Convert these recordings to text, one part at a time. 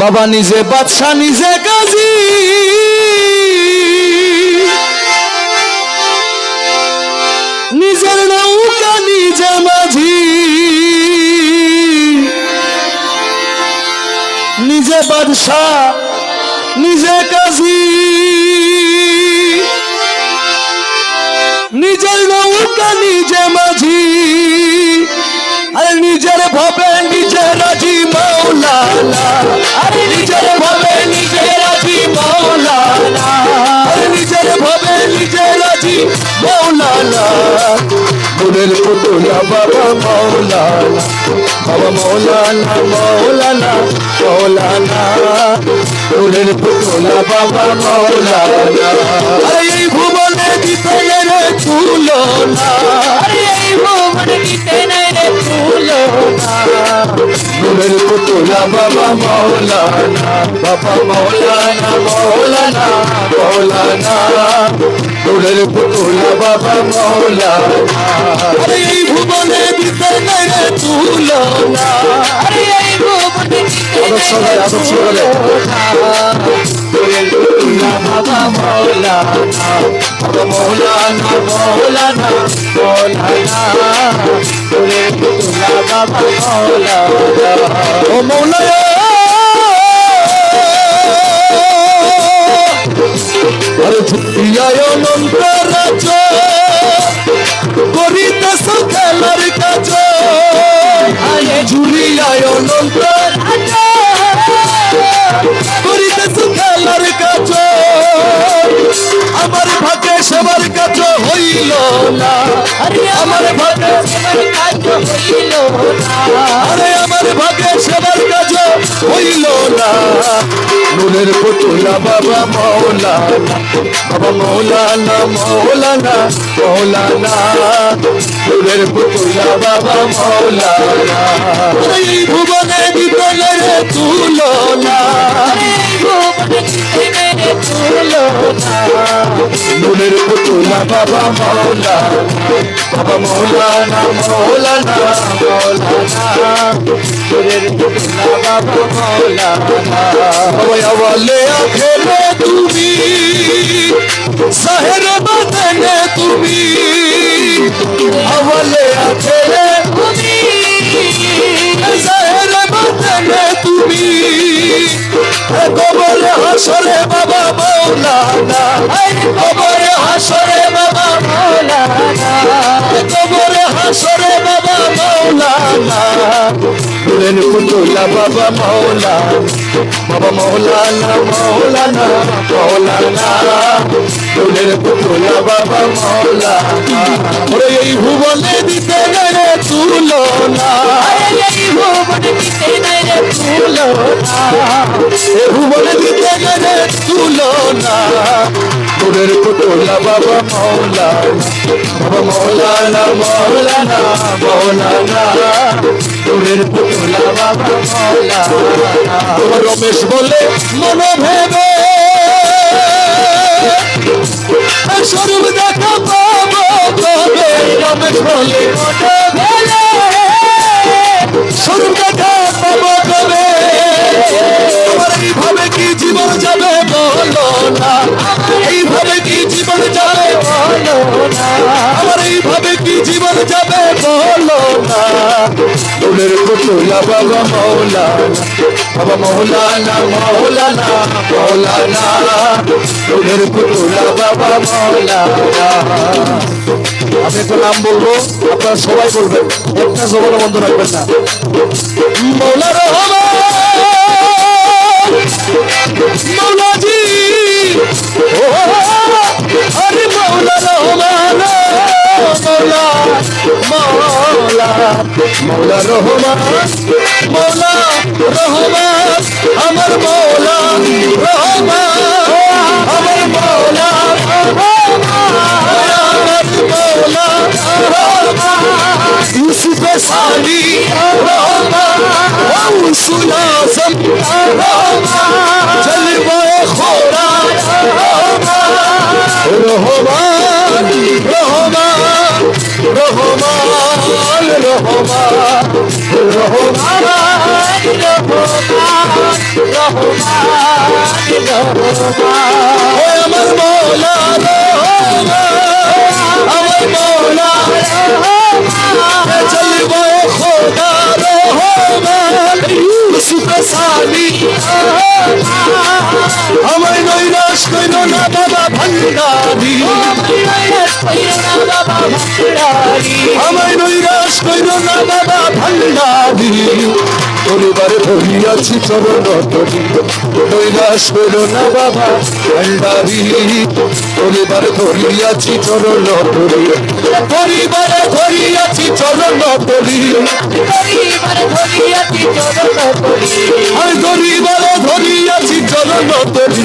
বাবা নিজে, বাদশা নিজে গাজী নিজের নৌকা নিজে মাঝি। নিজে বাদশাহ নিজে কাজী। নিজের নৌকা নিজে মাঝি। আরে নিজের ভাবে নিজে রাজি মাওলানা। আরে নিজের ভাবে নিজে রাজি মাওলানা। আরে নিজের ভাবে নিজে রাজি মাওলানা। মনের পুতুলা বাবা মাওলানা। বাবা মাওলানা মাওলানা মাওলানা। মনের পুতুলা বাবা মাওলানা। আরে এই ভুবনে দিতে রে তুলনা। আরে এই ভুবন দিতে নাই রে তুলো না নূরের পুতুলা বাবা মৌলানা বাবা মৌলানা মৌলানা মৌলানা নূরের পুতুলা বাবা মৌলানা আরে এই ভুবনে রে তুলনা আরে এই ভুবন আদর্শ গায়, আদর্শ বাবা মৌলানা বাবা মৌলানা মৌলানা মৌলানা নূরের পুতুলা বাবা মৌলানা ও মৌলানা হইল না। আরে আমার ভাগে আমার কাজ হইল না। আরে আমার ভাগে সবার কাজ হইল না। নুনের পুতুলা বাবা মৌলানা নুনের পুতুলা বাবা মৌলানা। এই বিতলে তুলনা। তুলো না। নুনের পুতুলা বাবা মৌলানা বাবা মৌলানা মৌলানা মৌলানা নুনের পুতুলা তুমি সাহের বাদনে তুমি আওয়ালে আখেরে তুমি সাহের তুমি? কবরে হাসরে বাবা মৌলানা কবরে হাসরে বাবা মৌলানা কবরে হাসরে বাবা মৌলানা নুরের পুতুলা বাবা মৌলানা বাবা মৌলানা মৌলানা মৌলানা নুরের পুতুলা বাবা মৌলানা ওরে এই ভুবনে দিতে রে আরে এই ভুবন দিতে নাই তুলো না ভুবনে দিতে রে তুলনা। নুরের পুতুলা বাবা মৌলানা। বাবা মৌলানা মৌলানা মৌলানা। নুরের পুতুলা বাবা মৌলানা। রমেশ বলে মন ভেবে। স্বরূপ দেখা পাবো তবে রমেশ বলে মন ভেবে স্বরূপ দেখা পাবো তবে আমার এইভাবে কি জীবন যাবে বলো না এইভাবে কি জীবন যাবে বলো না? আমার এইভাবে কি জীবন যাবে বলো না? তোদের পুতুলা বাবা মৌলানা বাবা মৌলানা মৌলানা মৌলানা তোদের পুতুলা বাবা মৌলানা আমি একটা নাম বলব আপনারা সবাই বলবেন একটা জবর বন্ধ রাখবেন না মৌলা রহমান মৌলাজি ও আরে মৌলা রহমান মৌলা মৌলা মৌলা রহমান মৌলা রহমান আমার মৌলা রহমান আমার মৌলা আমার মৌলা صالي أراما غوث العظم أراما جلوة خورا أراما رهمان رهمان رهمان رهمان رهمان আমার মৌলা আমার মৌলা চল Εγώ, εγώ, εγώ, εγώ, নৈরাশ কইল, না বাবা ভান্ডারি আমায় নৈরাশ কইল, না বাবা ভান্ডারি পরিবারে ধরিয়াছি চরণ তরি নৈরাশ কইল, না বাবা ভান্ডারি পরিবারে ধরিয়াছি চরণ তরি পরিবারে ধরিয়াছি চরণ তরি আমি গরিবারে ধরিয়াছি চরণ তরি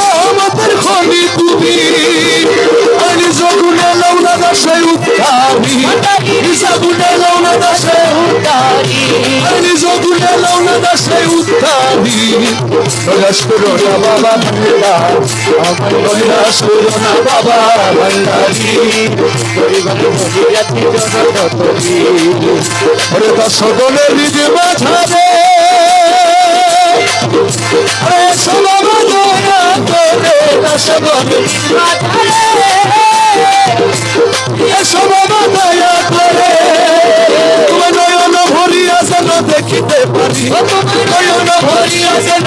রহমতের খনি তুমি। আরে জগুনে লৌনা দাসে উত্তারি জগুনে লৌনা দাসে উত্তারি আরে জগুনে লৌনা দাসে উত্তারি কৈলাস করো না বাবা আমার কৈলাস করো না বাবা ভান্ডারি। ওরে দর্শকনে নিজে মাঝারে দেখিতে পারি। নয়ন ভরিয়া যেন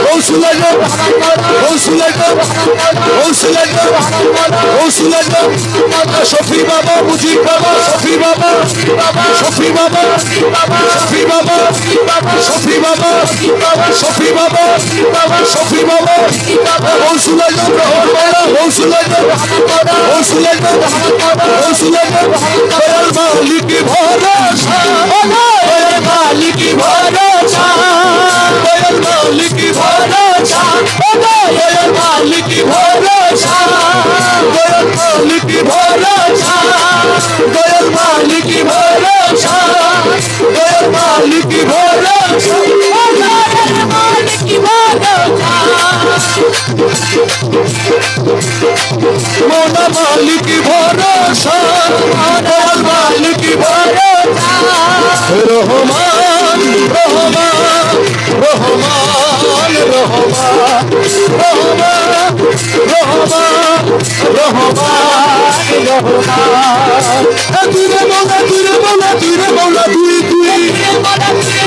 Consulado, consulado, consulado, consulado, Shafi Baba, Mujib Baba, Shafi Baba, Shafi Baba, Shafi Baba, Shafi Baba, Shafi Baba, Shafi Baba, consulado, consulado, consulado, consulado, Bayal Maliki Bharat, Bayal Maliki Bharat. মালিক ভরসা দয়াল মালিক ভরসা দয়াল মালিক ভরসা দয়াল মালিক ভরসা দয়াল মালিক ভরসা দয়াল মালিক ভরসা মোনা মালিক ভরসা দয়াল মালিক ভরসা রহমান রহমান রহমান। রহমা রহমা রহমা রহমা রহমা তুই রে বলা তুই রে বলা তুই রে বলা তুই তুই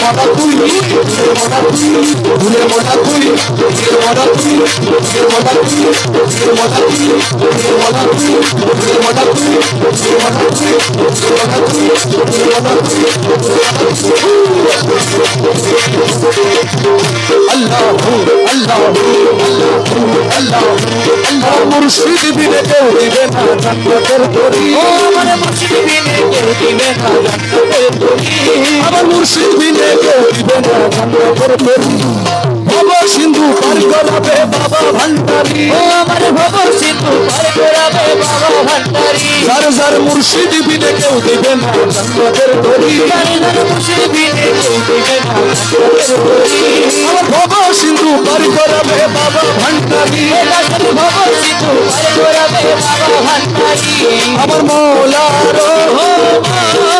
তুরে মোলা তুই তুরে মোলা তুই তুরে মোলা তুই তুরে মোলা তুই তুরে মোলা তুই তুরে মোলা তুই তুরে মোলা তুই তুরে মোলা তুই তুরে মোলা তুই তুরে মোলা তুই আল্লাহ আল্লাহ আল্লাহ আল্লাহ মুর্শিদ বিনে কেউ দিবে না জান্নাতের তরি ও আমার মুর্শিদ বিনে কেউ দিবে না জান্নাতের তরি আমার মুর্শিদ বিনে ভব সিন্ধু পার করাবে বাবা ভান্ডারি। ও আমার ভব সিন্ধু পার করাবে বাবা ভান্ডারি। যার যার মুর্শিদ বিনে কেউ দিবে না জান্নাতের তরি জানি না মুর্শিদ বিনে কেউ দিবে না জান্নাতের তরি আমার ভব সিন্ধু পার করাবে বাবা ভান্ডারি। ভব সিন্ধু পার করাবে বাবা ভান্ডারি। আমার মৌলার আমার মৌলা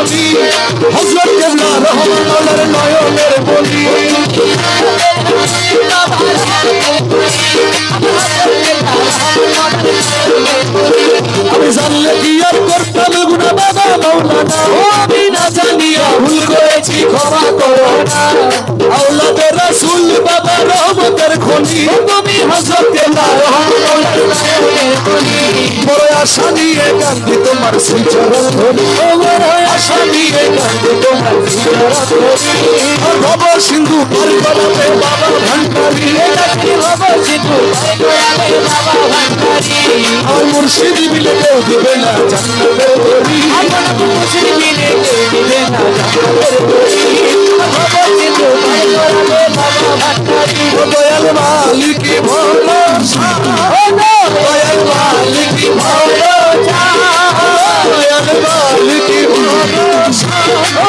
হযরত কেবলা রহমানুল্লাহর নয়নের বলি। আমি জানলে কি আর করতাম গুনা বাবা মাওলানা? ও আমি না জানিয়া ভুল করেছি, ক্ষমা করো না। আওলাদের রাসূল বাবা রহমতের খনি। তুমি হযরত বড় আশা নিয়ে কান্দি তোমার শ্রীচরণ ধরি বড় আশা নিয়ে কান্দি তোমার শ্রীচরণ ধরি আর ভব সিন্ধু পার করাবে বাবা ভান্ডারি। আমার মুর্শিদি বিলে কেউ দিবে না জান্নাতের তরি ও দয়াল মালিকি ভরসা ও দয়াল মালিকি ভরসা দয়াল মালিকি ভরসা ও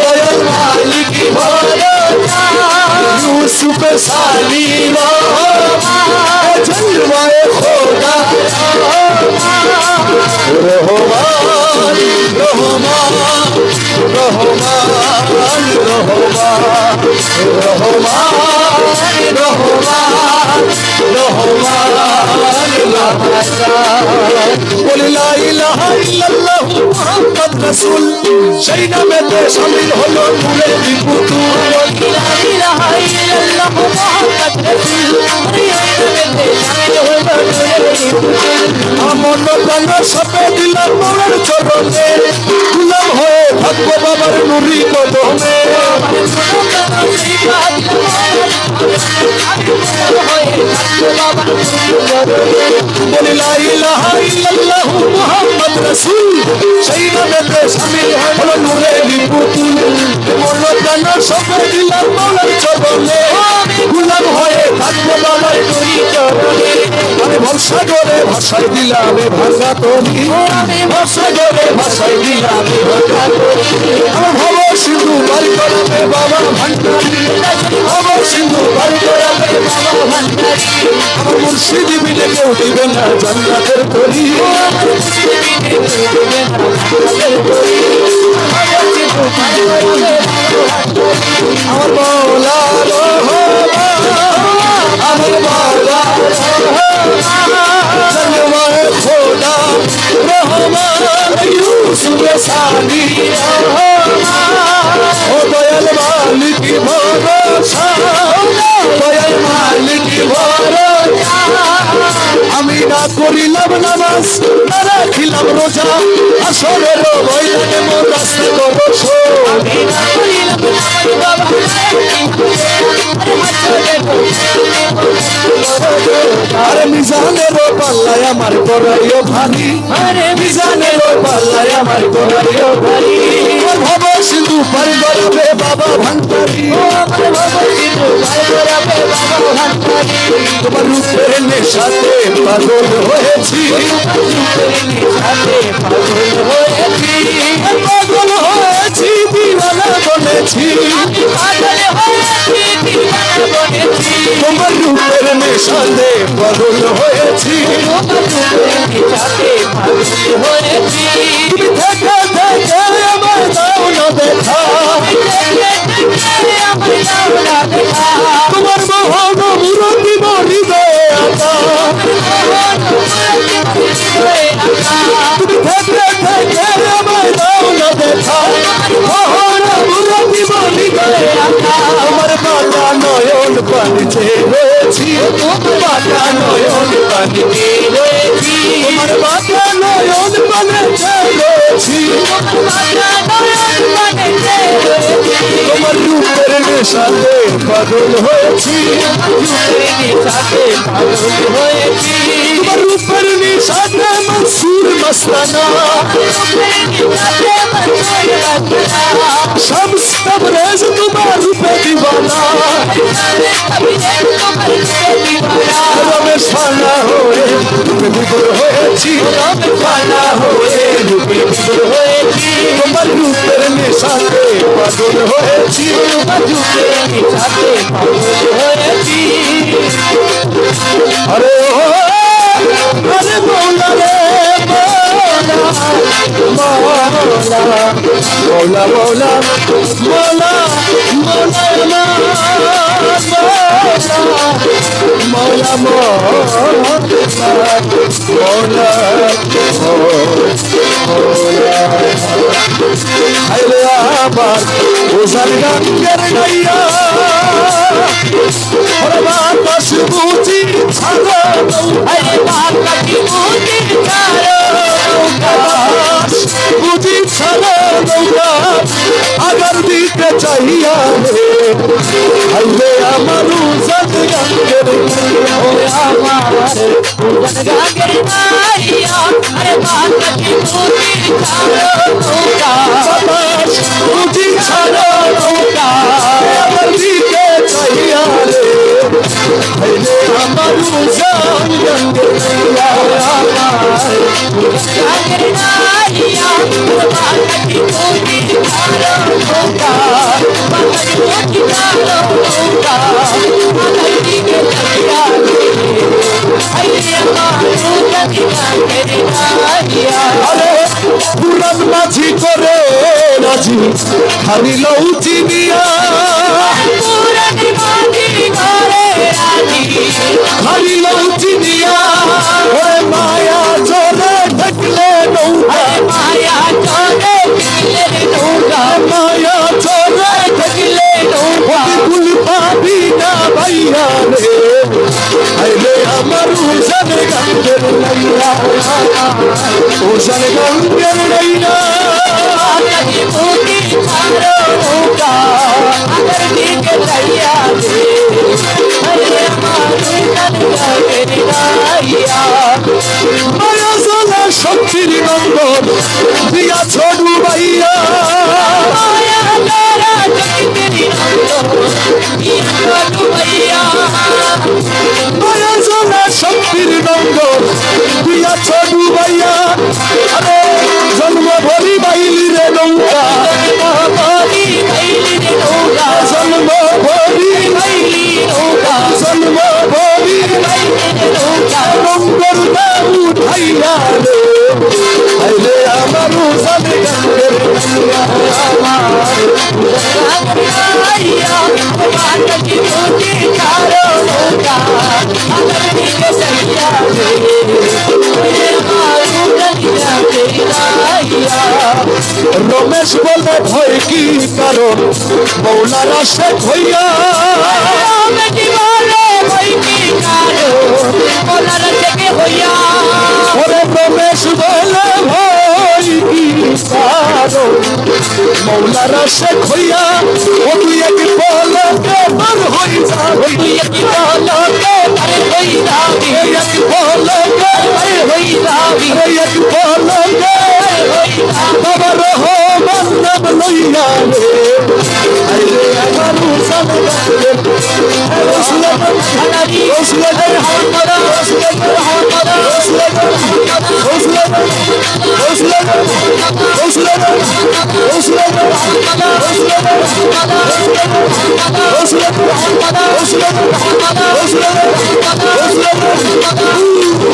দয়াল মালিকি ভরসা ইউসুফ সালিমা জলওয়ায়ে খোদা রহমান রহমান রহমান রহমান রহমান রহমান মুহাম্মদ রাসূল সেই নামেতে শামিল হলো বিপুতুল আমন সপে দিলাম চরণে গুলাম হয়ে থাকব বাবার নুরি কদমে বলি লা ইলাহা ইল্লাল্লাহু মুহাম্মদ রাসূল সেই নামেতে শামিল হলো নূরে বিপুতুল মন প্রাণ সপে দিলাম মোরের চরণে গুলাম হয়ে থাকব বাবার নুরি চরণে আমি ভরসা করে ভাষায় তরি তরি আমার মুর্শিদি বিলে কেউ দিবে না। জান্নাতের তরি আমার মৌলা আমার মৌলা জন্মায় খোদা রহমান ইউসুফ সানি ও দয়াল মালিক ভরসা দয়াল মালিক ভরসা না করিলাম নামাজ না রাখিলাম রোজা আসরের ময়দানে মোর রাস্তা আরে মিজানের পাল্লায় আমার করাইও ভারী আরে মিজানের পাল্লায় আমার করাইও ভারী আমার ভব সিন্ধু রূপার গরবে বাবা ভান্তারি ও আমার বাবা ভান্ডারী। তোমার রূপের নেশাতে পাগল হয়েছি। পাগল হয়েছি দিওয়ানা বলেছি পাগল হয়েছি তোমার রূপের নেশাতে পাগল হয়েছি তুমি থেকে থেকে আমার দাও না দেখা তোমার মোহন মুরতি মরিবে তুমি থেকে থেকে আমার দাও না দেখা মোহন মুরতি মরিবে বাটা নয়ন পানিতে রয়েছি। বাটা নয়ন পানিতে রয়েছি। বাটা নয়ন পানিতে রয়েছি। তোমার রূপের নেশাতে পাগল হয়েছি। রূপের নেশাতে মনসুর মস্তানা শামস তবরেজ তোমার রূপে দিবানা রমেশ ফানা হয়ে রূপে বিভোর হয়েছি ফানা হয়ে রূপে বিভোর হয়েছি তোমার রূপের নেশাতে পাগল হয়েছি আরে ও আরে মৌলা মৌলা মৌলা মৌলা মৌলা মৌলা মৌলা আবার ওসার গাঙ্গের নাইয়া ওরে বাতাস বুঝি ছাড়া বাতাস বুঝি ছাড়া আমার বাতাস বুঝি ছাড়া আগার দিকে চাইয়া রে আইলে আমার ওসার গাঙ্গের নাইয়া আরে পুরান মাঝি করে রাজি হারিল চিনিয়া হারিল উজান গঙ্গের নাইয়া শক্তির নন্দন দিয়া ছড়ু ভাইয়া শক্তির নন্দন দিয়া ছড়ু ভাইয়া জন্ম ভরি বাইলি রে নৌকা। জন্ম ভরি জন্ম ভরি নন্দর না উঠাইয়া রে আইলে আমার রমেশ বলে ভয় কি কারণ? মৌলারা শেখ হইয়া মৌলারা শেখ হইয়া ও তুই এক পলকে মার হই যাবি? তুই এক পলকে মার হই যাবি? এক পলকে মার হই যাবি? এক পলকে বাবা রহমান নাম লইয়া রে দয়াল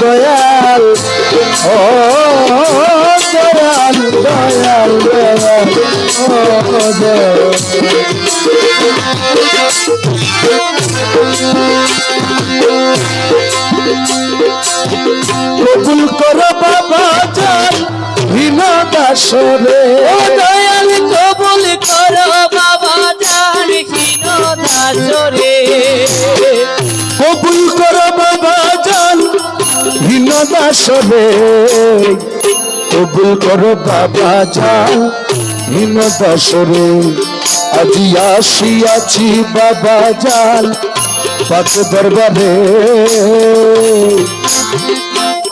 দয়াল ও দয়াল দয়াল দয়াল ও কবুল করো বাবা জান বিনা দাসরে। বিনা দাসরে কবুল করো বাবা জান বিনা দাসরে আজি আসিয়াছি বাবা জান পাক দরবারে।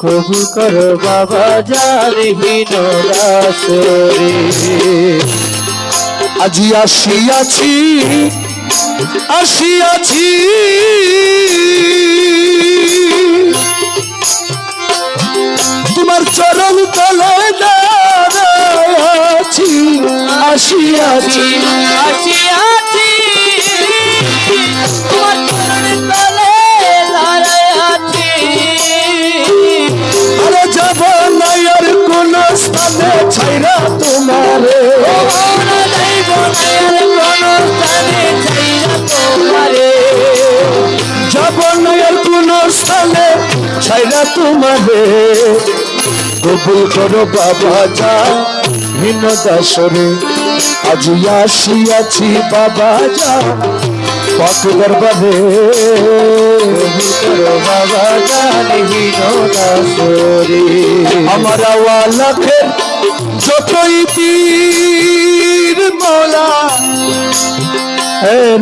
কবুল করো বাবা জান হীন দাসরে আজি আসিয়াছি আসিয়াছি। তোমার চরণ তলে দাঁড়াইয়াছি আসিয়াছি। আছি আছি তোমার চরণ তলে আছি আরে যাব না আর কোন স্থানে ছাইরা তোমারে। যাব না আর কোন স্থানে ছাইরা তোমারে। কবুল করো বাবা যা। হীন দাসরে, আজি আসিয়াছি বাবা যা। পাক দরবারে করো বাবা যা, হীন দাসরে। আমার ওয়ালাখের যতই তীর মোলা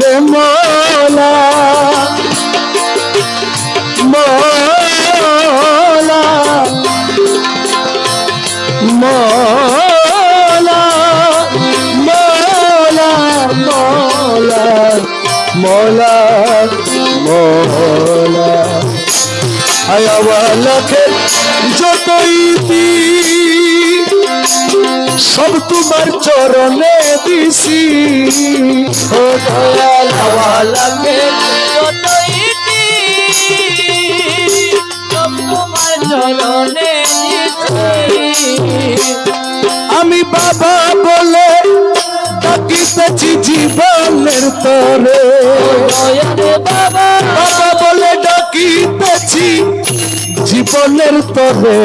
রে মোলা মোলা। মোলা মোলা মোলা মোলা মোলা। আয়াওয়ালাকে যতই তীর সব তোমার চরণে দিছি। সব তোমার চরণে আমি বাবা বলে ডাকিতেছি জীবনের দয়ালে বাবা বলে ডাকিতেছি জীবনের তরে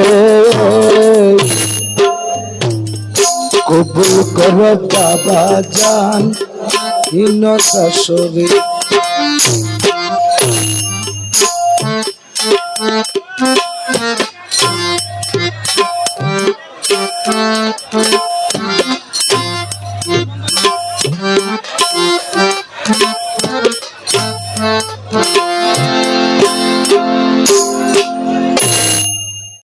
কবুল কর বাবা জান হীন দাসরে